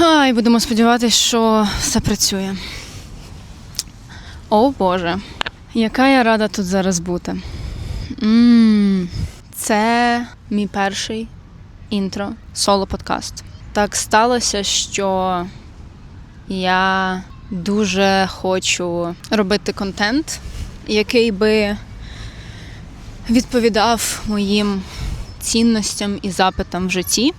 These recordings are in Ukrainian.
Ай, будемо сподіватися, що все працює. О Боже, яка я рада тут зараз бути. м це мій перший інтро соло подкаст. Так сталося, що я дуже хочу робити контент, який би відповідав моїм цінностям і запитам в житті.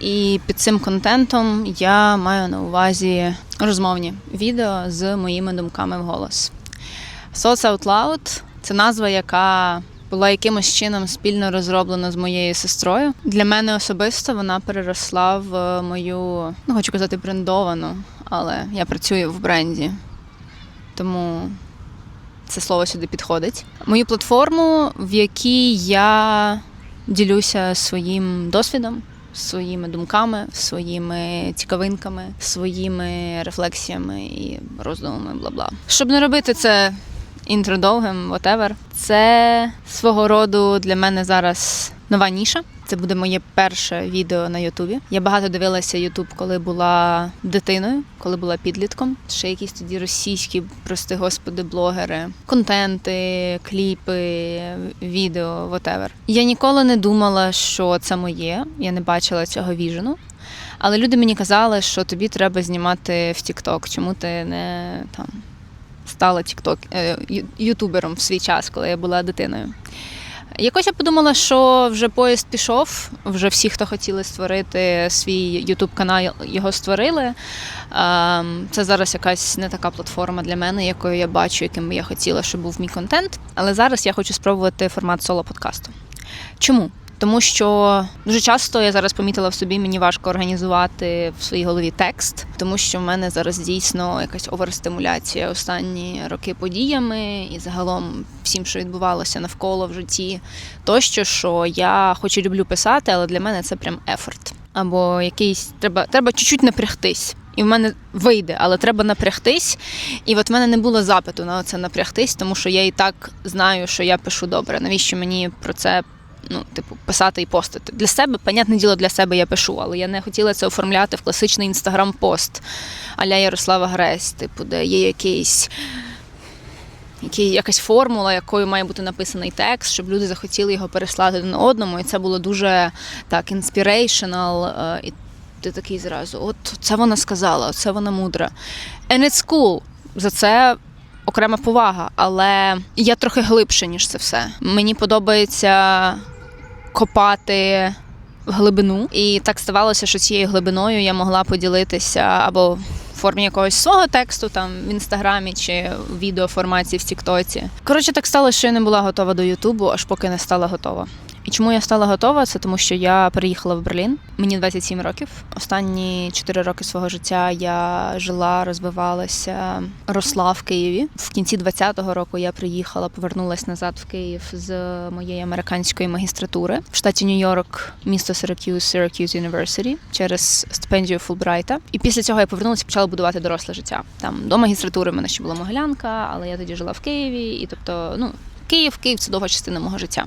І під цим контентом я маю на увазі розмовні відео з моїми думками в голос. Thoughts Out Loud – це назва, яка була якимось чином спільно розроблена з моєю сестрою. Для мене особисто вона переросла в мою, ну хочу казати, брендовану, але я працюю в бренді, тому це слово сюди підходить. Мою платформу, в якій я ділюся своїм досвідом, своїми думками, своїми цікавинками, своїми рефлексіями і роздумами, бла бла. Щоб не робити це інтро довгим, whatever, це свого роду для мене зараз нова ніша. Це буде моє перше відео на Ютубі. Я багато дивилася Ютуб, коли була дитиною, коли була підлітком. Ще якісь тоді російські, прости господи, блогери, контенти, кліпи, відео, whatever. Я ніколи не думала, що це моє. Я не бачила цього віжену. Але люди мені казали, що тобі треба знімати в TikTok, чому ти не там стала TikTok, е, ютубером в свій час, коли я була дитиною. Якось я подумала, що вже поїзд пішов, вже всі, хто хотіли створити свій ютуб канал, його створили. Ем, Це зараз якась не така платформа для мене, якою я бачу, яким я хотіла, щоб був мій контент. Але зараз я хочу спробувати формат соло подкасту. Чому? Тому що дуже часто я зараз помітила в собі, мені важко організувати в своїй голові текст, тому що в мене зараз дійсно якась оверстимуляція останні роки подіями і загалом всім, що відбувалося навколо в житті, тощо, що я хоч і люблю писати, але для мене це прям ефорт. Або якийсь треба, треба чуть-чуть напрягтись. І в мене вийде, але треба напрягтись. І от в мене не було запиту на це напрягтись, тому що я і так знаю, що я пишу добре. Навіщо мені про це ну, типу, писати і постити. Для себе, понятне діло, для себе я пишу, але я не хотіла це оформляти в класичний інстаграм-пост аля Ярослава Гресь, типу, де є якийсь. Який, якась формула, якою має бути написаний текст, щоб люди захотіли його переслати один одному. І це було дуже так е, І ти такий зразу: от це вона сказала, це вона мудра. And it's cool. За це окрема повага, але я трохи глибше, ніж це все. Мені подобається копати в глибину. І так ставалося, що цією глибиною я могла поділитися або в формі якогось свого тексту, там в інстаграмі чи в відеоформаті в Тіктоці. Коротше, так сталося, що я не була готова до Ютубу, аж поки не стала готова. Чому я стала готова? Це тому, що я переїхала в Берлін. Мені 27 років. Останні 4 роки свого життя я жила, розвивалася, росла в Києві. В кінці 20-го року я приїхала, повернулася назад в Київ з моєї американської магістратури в штаті Нью-Йорк, місто Syracuse, Syracuse University, через стипендію Фулбрайта. І після цього я повернулася почала будувати доросле життя. Там до магістратури в мене ще була Могилянка, але я тоді жила в Києві, і тобто, ну. Київ, Київ це довга частина мого життя.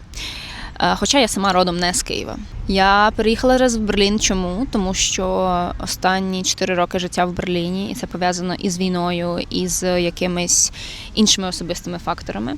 Е, Хоча я сама родом не з Києва. Я переїхала зараз в Берлін. Чому? Тому що останні 4 роки життя в Берліні, і це пов'язано із війною, і з якимись іншими особистими факторами.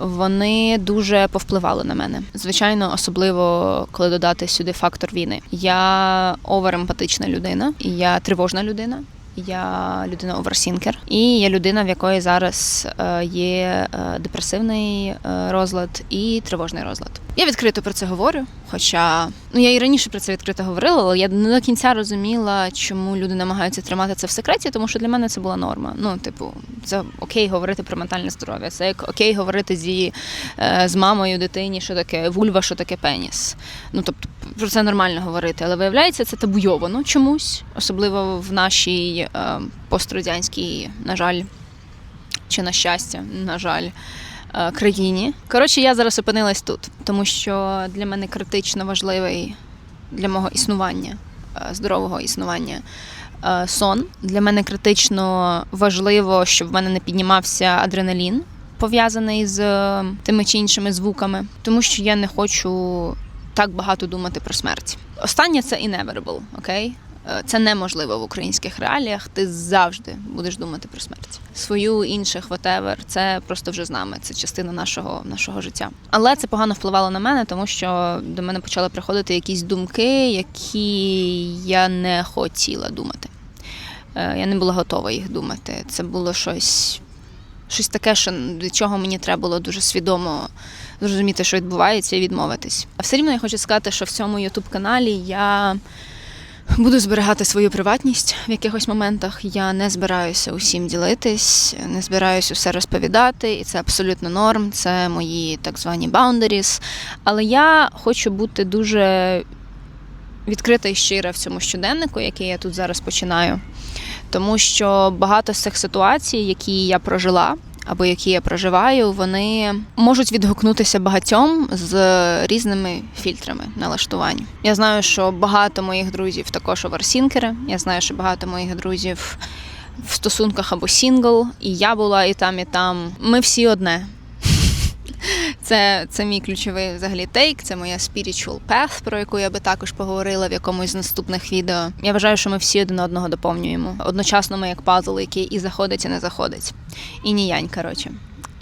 Вони дуже повпливали на мене. Звичайно, особливо коли додати сюди фактор війни. Я оверемпатична людина, я тривожна людина. Я людина оверсінкер, і я людина, в якої зараз е, є е, депресивний розлад і тривожний розлад. Я відкрито про це говорю. Хоча ну я і раніше про це відкрито говорила, але я не до кінця розуміла, чому люди намагаються тримати це в секреті, тому що для мене це була норма. Ну, типу, це окей говорити про ментальне здоров'я. Це як окей говорити зі е, з мамою дитині, що таке вульва, що таке пеніс. Ну тобто про це нормально говорити, але виявляється, це табуйовано чомусь, особливо в нашій е, пострадянській, на жаль, чи на щастя, на жаль. Е, Країні. Коротше, я зараз опинилась тут, тому що для мене критично важливий для мого існування, е, здорового існування е, сон. Для мене критично важливо, щоб в мене не піднімався адреналін, пов'язаний з тими чи іншими звуками, тому що я не хочу так багато думати про смерть. Останнє це inevitable, окей? Е, Це неможливо в українських реаліях. Ти завжди будеш думати про смерть. Свою інших, whatever, це просто вже з нами. Це частина нашого, нашого життя. Але це погано впливало на мене, тому що до мене почали приходити якісь думки, які я не хотіла думати. Е, Я не була готова їх думати. Це було щось, щось таке, що від чого мені треба було дуже свідомо зрозуміти, що відбувається, і відмовитись. А все рівно я хочу сказати, що в цьому ютуб каналі я буду зберігати свою приватність в якихось моментах. Я не збираюся усім ділитись, не збираюся все розповідати, і це абсолютно норм. Це мої так звані boundaries. Але я хочу бути дуже відкрита і щира в цьому щоденнику, який я тут зараз починаю. Тому що багато з цих ситуацій, які я прожила, або які я проживаю, вони можуть відгукнутися багатьом з різними фільтрами налаштувань. Я знаю, що багато моїх друзів також оверсінкери. Я знаю, що багато моїх друзів в стосунках або сінгл, і я була і там, і там. Ми всі одне. Це, це мій ключовий взагалі тейк, це моя spiritual path, про яку я би також поговорила в якомусь з наступних відео. Я вважаю, що ми всі один одного доповнюємо. Одночасно ми як пазл, який і заходить, і не заходить. І ніянь, коротше.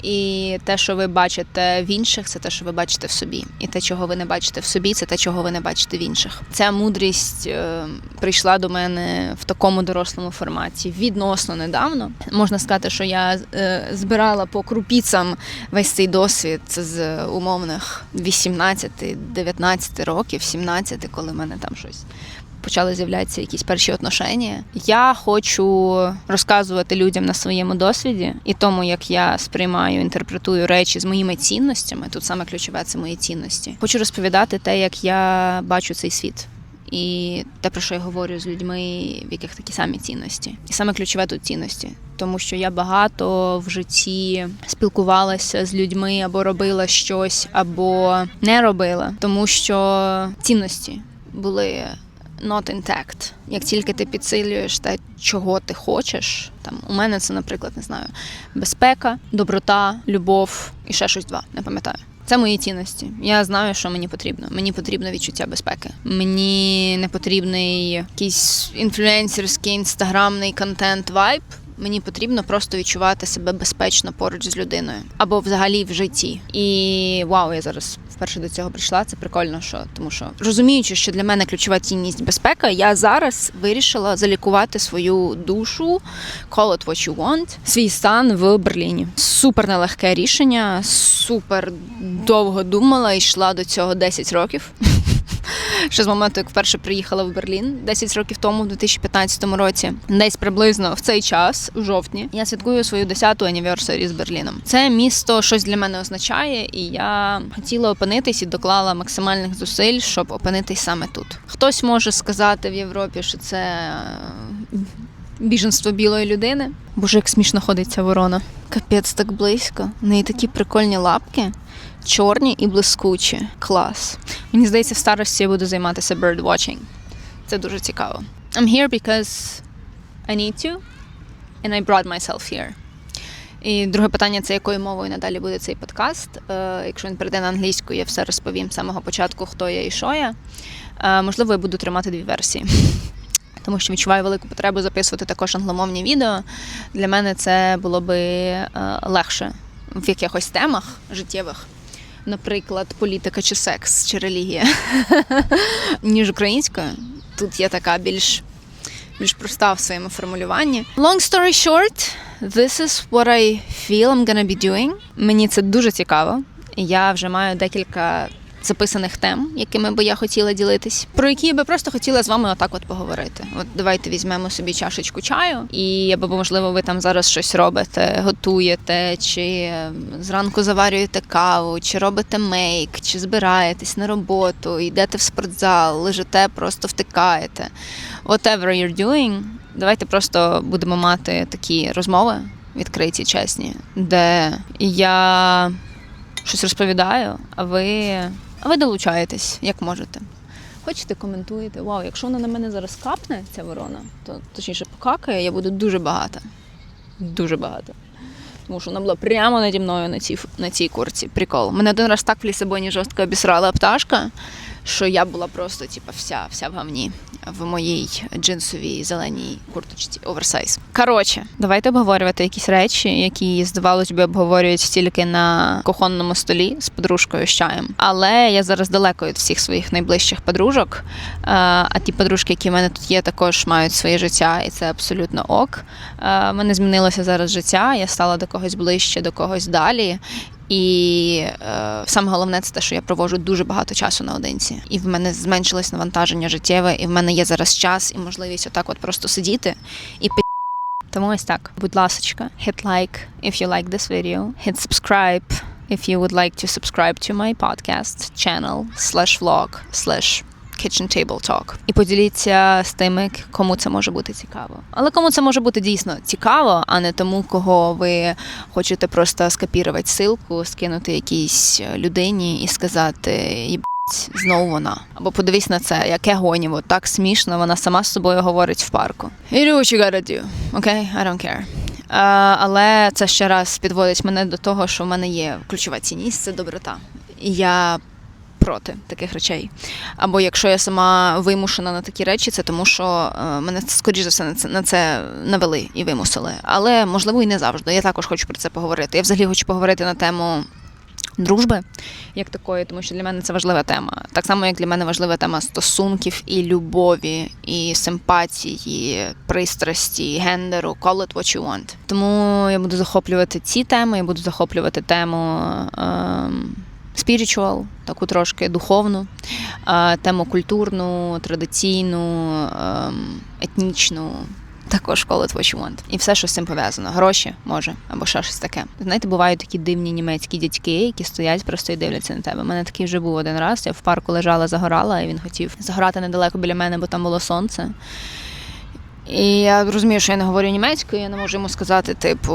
І те, що ви бачите в інших, це те, що ви бачите в собі. І те, чого ви не бачите в собі, це те, чого ви не бачите в інших. Ця мудрість е, прийшла до мене в такому дорослому форматі відносно недавно. Можна сказати, що я е, збирала по крупіцям весь цей досвід з умовних 18-19 років, 17, коли в мене там щось почали з'являтися якісь перші отношення. Я хочу розказувати людям на своєму досвіді і тому, як я сприймаю, інтерпретую речі з моїми цінностями. Тут саме ключове це мої цінності. Хочу розповідати те, як я бачу цей світ. І те, про що я говорю з людьми, в яких такі самі цінності, і саме ключове тут цінності, тому що я багато в житті спілкувалася з людьми або робила щось, або не робила, тому що цінності були not intact. Як тільки ти підсилюєш те, чого ти хочеш, там у мене це, наприклад, не знаю, безпека, доброта, любов і ще щось два, не пам'ятаю. Це мої цінності. Я знаю, що мені потрібно. Мені потрібно відчуття безпеки. Мені не потрібний якийсь інфлюенсерський інстаграмний контент вайб. Мені потрібно просто відчувати себе безпечно поруч з людиною або взагалі в житті. І вау, я зараз вперше до цього прийшла. Це прикольно, що тому що розуміючи, що для мене ключова цінність безпека, я зараз вирішила залікувати свою душу, call it what you want, свій стан в Берліні. Супер нелегке рішення, супер довго думала і йшла до цього 10 років. Ще з моменту, як вперше приїхала в Берлін 10 років тому, в 2015 році, десь приблизно в цей час, у жовтні, я святкую свою 10-ту аніверсарі з Берліном. Це місто щось для мене означає, і я хотіла опинитись і доклала максимальних зусиль, щоб опинитись саме тут. Хтось може сказати в Європі, що це біженство білої людини. Боже, як смішно ходить ця ворона. Капець так близько. В неї такі прикольні лапки. Чорні і блискучі. Клас. Мені здається, в старості я буду займатися birdwatching. Це дуже цікаво. I'm here because I need to, and I brought myself here. І друге питання це якою мовою надалі буде цей подкаст. Е, якщо він перейде на англійську, я все розповім з самого початку, хто я і що я. Е, можливо, я буду тримати дві версії. Тому що відчуваю велику потребу записувати також англомовні відео. Для мене це було би е, легше в якихось темах життєвих наприклад, політика чи секс, чи релігія, ніж українською. Тут я така більш більш проста в своєму формулюванні. Long story short, this is what I feel I'm gonna be doing. Мені це дуже цікаво. Я вже маю декілька записаних тем, якими би я хотіла ділитись, про які я би просто хотіла з вами отак от поговорити. От давайте візьмемо собі чашечку чаю, і або можливо ви там зараз щось робите, готуєте, чи зранку заварюєте каву, чи робите мейк, чи збираєтесь на роботу, йдете в спортзал, лежите, просто втикаєте. Whatever you're doing, давайте просто будемо мати такі розмови відкриті, чесні, де я щось розповідаю, а ви. А ви долучаєтесь, як можете. Хочете, коментуєте. Вау, якщо вона на мене зараз капне, ця ворона, то точніше покакає, я буду дуже багата. Дуже багата. Тому що вона була прямо наді мною на цій на цій курці. Прикол. Мене один раз так в Лісабоні жорстко обісрала пташка, що я була просто типу, вся, вся в гавні в моїй джинсовій зеленій курточці оверсайз. Коротше, давайте обговорювати якісь речі, які здавалось би обговорюють тільки на кухонному столі з подружкою з чаєм. Але я зараз далеко від всіх своїх найближчих подружок. Е, А ті подружки, які в мене тут є, також мають своє життя, і це абсолютно ок. Е, В мене змінилося зараз життя. Я стала до когось ближче, до когось далі. І е, саме головне це те, що я проводжу дуже багато часу наодинці. І в мене зменшилось навантаження життєве, і в мене є зараз час і можливість отак от просто сидіти і пи. Тому ось так. Будь ласочка, hit like if you like this video, hit subscribe if you would like to subscribe to my podcast channel slash vlog slash kitchen table talk. І поділіться з тими, кому це може бути цікаво. Але кому це може бути дійсно цікаво, а не тому, кого ви хочете просто скопірувати ссылку, скинути якійсь людині і сказати «Єбать, знову вона. Або подивись на це, яке гоніво, так смішно, вона сама з собою говорить в парку. You do what you? I don't care. Е, але це ще раз підводить мене до того, що в мене є ключова цінність це доброта. Я проти таких речей. Або якщо я сама вимушена на такі речі, це тому, що е, мене скоріш за все на це, на це навели і вимусили. Але можливо і не завжди. Я також хочу про це поговорити. Я взагалі хочу поговорити на тему. Дружби як такої, тому що для мене це важлива тема. Так само, як для мене важлива тема стосунків і любові, і симпатії, пристрасті, гендеру, call it what you want. Тому я буду захоплювати ці теми, я буду захоплювати тему ем, spiritual, таку трошки духовну, е, тему культурну, традиційну, ем, етнічну. Також what want. І все, що з цим пов'язано. Гроші може, або ще щось таке. Знаєте, бувають такі дивні німецькі дядьки, які стоять просто і дивляться на тебе. У мене такий вже був один раз. Я в парку лежала, загорала, і він хотів загорати недалеко біля мене, бо там було сонце. І я розумію, що я не говорю німецькою, я не можу йому сказати, типу,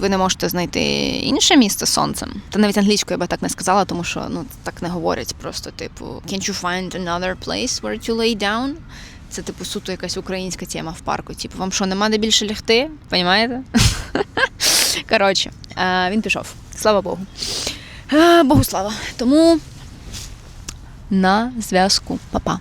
ви не можете знайти інше місце сонцем. Та навіть англійською я би так не сказала, тому що ну так не говорять. Просто, типу, can't you find another place where to lay down? Це, типу, суто якась українська тема в парку. Типу, вам що, нема де більше лягти? Понімаєте? Коротше, е, він пішов. Слава Богу. Е, Богу слава. Тому на зв'язку, Па-па.